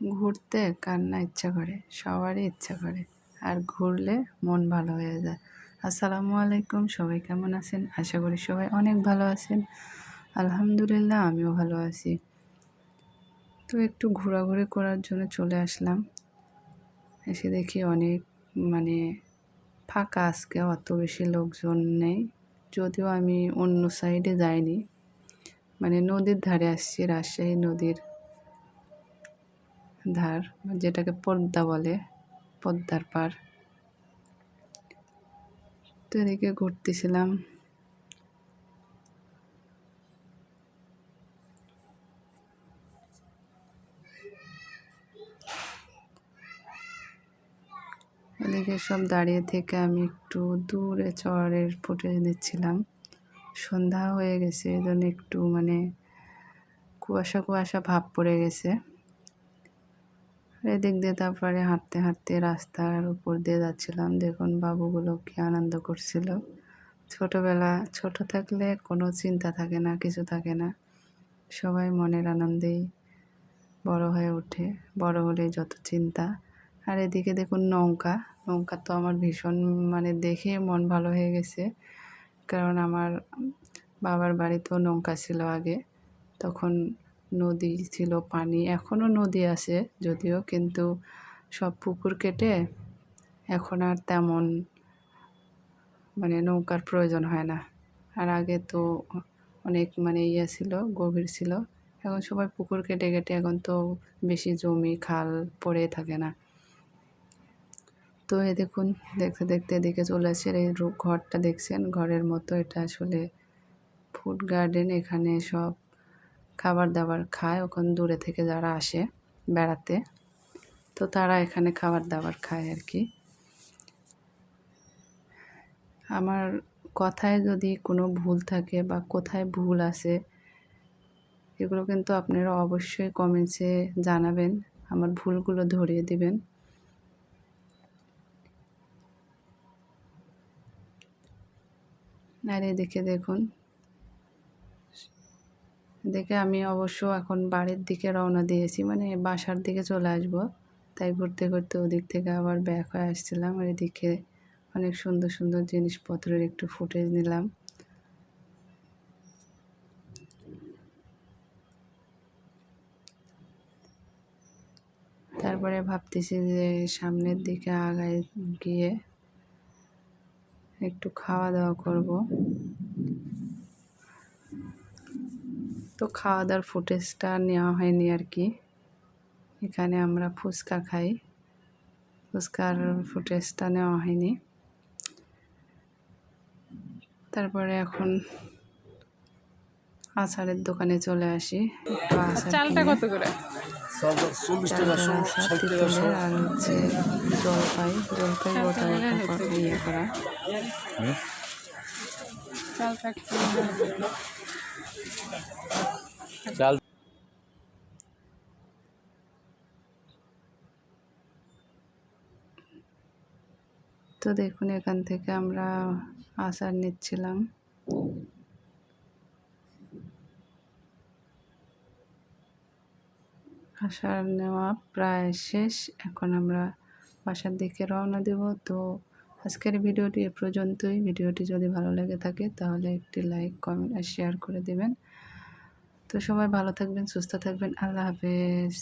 ঘুরতে কার না ইচ্ছা করে, সবারই ইচ্ছা করে। আর ঘুরলে মন ভালো হয়ে যায়। আসসালামু আলাইকুম, সবাই কেমন আছেন? আশা করি সবাই অনেক ভালো আছেন। আলহামদুলিল্লাহ, আমিও ভালো আছি। তো একটু ঘোরাঘুরি করার জন্য চলে আসলাম। এসে দেখি অনেক মানে ফাঁকা আজকে, অত বেশি লোকজন নেই। যদিও আমি অন্য সাইডে যাইনি। মানে নদীর ধারে আসছি, রাজশাহী নদীর ধার যেটাকে পদ্মা বলে, পদ্মার পার তো এদিকে ঘুরতেছিলাম। এদিকে সব দাঁড়িয়ে থেকে আমি একটু দূরে চরের ফুটেজ নিচ্ছিলাম। সন্ধ্যা হয়ে গেছে, এই জন্য একটু মানে কুয়াশা কুয়াশা ভাব পড়ে গেছে। এদিক দিয়ে তারপরে হাঁটতে হাঁটতে রাস্তার উপর দিয়ে যাচ্ছিলাম। দেখুন বাবুগুলো কি আনন্দ করছিল। ছোটবেলা, ছোট থাকলে কোনো চিন্তা থাকে না, কিছু থাকে না। সবাই মনের আনন্দেই বড় হয়ে ওঠে, বড় হলে যত চিন্তা। আর এদিকে দেখুন নৌকা নৌকা তো আমার ভীষণ মানে দেখে মন ভালো হয়ে গেছে। কারণ আমার বাবার বাড়িতেও নৌকা ছিল আগে। তখন নদী ছিল পানি এখনও নদী আছে যদিও, কিন্তু সব পুকুর কেটে এখন আর তেমন মানে নৌকার প্রয়োজন হয় না। আর আগে তো অনেক মানে ইয়ে ছিল, গভীর ছিল। এখন সবাই পুকুর কেটে কেটে এখন তো বেশি জমি, খাল পড়ে থাকে না। তো এ দেখুন, দেখতে দেখতে এদিকে চলে আসছে। এই ঘরটা দেখছেন? ঘরের মতো এটা আসলে। ফুড গার্ডেন এখানে সব খাবার দাবার খায়। ওখানে দূরে থেকে যারা আসে বেড়াতে, তো তারা এখানে খাবার দাবার খায় আর কি আমার কথায় যদি কোনো ভুল থাকে বা কোথায় ভুল আছে, এগুলো কিন্তু আপনারা অবশ্যই কমেন্টসে জানাবেন। আমার ভুলগুলো ধরিয়ে দিবেন। আর এদিকে দেখুন দেখে আমি অবশ্য এখন বাড়ির দিকে রওনা দিয়েছি। মানে বাসার দিকে চলে আসব। তাই ঘুরতে ঘুরতে ওদিক থেকে আবার ব্যাক হয়ে আসছিলাম। আর এদিকে অনেক সুন্দর সুন্দর জিনিসপত্রের একটু ফুটেজ নিলাম। তারপরে ভাবতেছি যে সামনের দিকে আগায় গিয়ে একটু খাওয়া দাওয়া করব। তো খাওয়া দাওয়ার ফুটেজটা নেওয়া হয়নি আর কি এখানে আমরা ফুচকা খাই। ফুচকার ফুটেজটা নেওয়া হয়নি। তারপরে এখন আচারের দোকানে চলে আসি। চালটা কত করে? আর হচ্ছে জলপাই। জলপাই গোটা গোটা ইয়ে করা। তো দেখুন, এখান থেকে আমরা আচার নিচ্ছিলাম। আসার নেওয়া প্রায় শেষ। এখন আমরা বাসার দিকে রওনা দেব। তো আজকের ভিডিওটি এ পর্যন্তই। ভিডিওটি যদি ভালো লেগে থাকে, তাহলে একটি লাইক, কমেন্ট আর শেয়ার করে দেবেন। তো সবাই ভালো থাকবেন, সুস্থ থাকবেন। আল্লাহ হাফেজ।